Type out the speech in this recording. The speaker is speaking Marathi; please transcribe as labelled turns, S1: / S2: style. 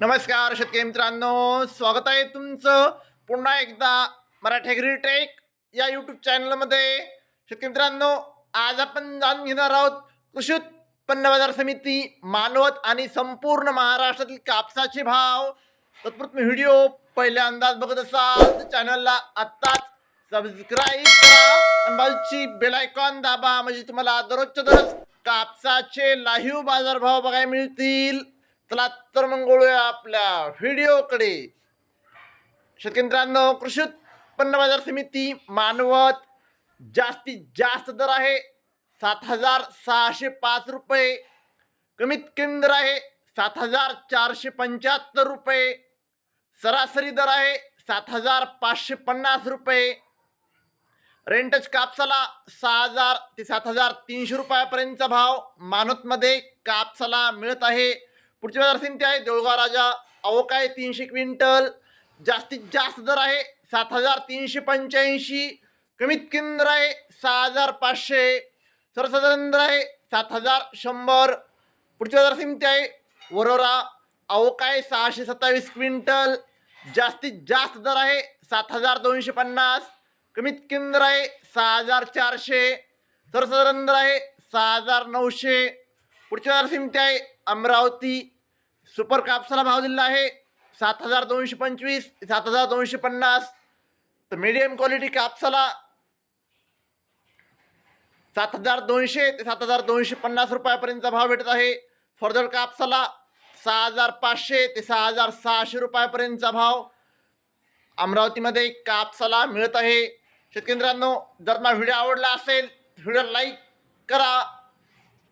S1: नमस्कार शेतकरी मित्रांनो स्वागत आहे तुमचं पुन्हा एकदा मराठी टेक या यूट्यूब चॅनलमध्ये शेतकरी मित्रांनो आज आपण जाणून घेणार आहोत कृषी उत्पन्न बाजार समिती मानवत आणि संपूर्ण महाराष्ट्रातील कापसाचे भाव. तत्पूर्वी व्हिडिओ पहिल्यांदाच बघत असाल तर चॅनलला आत्ताच सबस्क्राईब करा आणि बाजूची बेलायकॉन दाबा म्हणजे तुम्हाला दररोजच्या दररोज कापसाचे लाईव्ह बाजारभाव बघायला मिळतील. चला तर मग वळूया आपल्या व्हिडिओकडे शेतकऱ्यांनो कृषी उत्पन्न बाजार समिती मानवत जास्तीत जास्त दर आहे सात हजार सहाशे पाच रुपये. कमीत कमी दर आहे सात हजार चारशे पंच्याहत्तर रुपये. सरासरी दर आहे सात हजार पाचशे पन्नास रुपये. रेंटच कापसाला सहा हजार ते सात हजार तीनशे रुपयापर्यंतचा भाव मानवतमध्ये कापसाला मिळत आहे. पुढची बाजार समिती आहे देऊळगाव राजा अवकाय तीनशे क्विंटल जास्तीत जास्त दर आहे सात हजार तीनशे पंच्याऐंशी कमीत कमी दर आहे सहा हजार पाचशे सर्वसाधारण दर आहे सात हजार शंभर. पुढची बाजार समिती आहे वरोरा अवकाय सहाशे सत्तावीस क्विंटल जास्तीत जास्त दर आहे सात हजार दोनशे पन्नास कमीत कमी दर आहे सहा हजार चारशे सर्वसाधारण दर आहे सहा हजार नऊशे. पुढच्या वर्षी मी आहे अमरावती सुपर कापसाला भाव दिलेला आहे. सात हजार दोनशे पंचवीस ते सात हजार दोनशे पन्नास. तर मीडियम क्वालिटी कापसाला सात हजार दोनशे ते सात हजार दोनशे पन्नास रुपयापर्यंतचा भाव भेटत आहे. फर्दर कापसाला सहा हजार पाचशे ते सहा हजार सहाशे रुपयापर्यंतचा भाव अमरावतीमध्ये कापसाला मिळत आहे. शेतकेंद्रांनो जर मला व्हिडिओ आवडला असेल व्हिडिओ लाईक करा.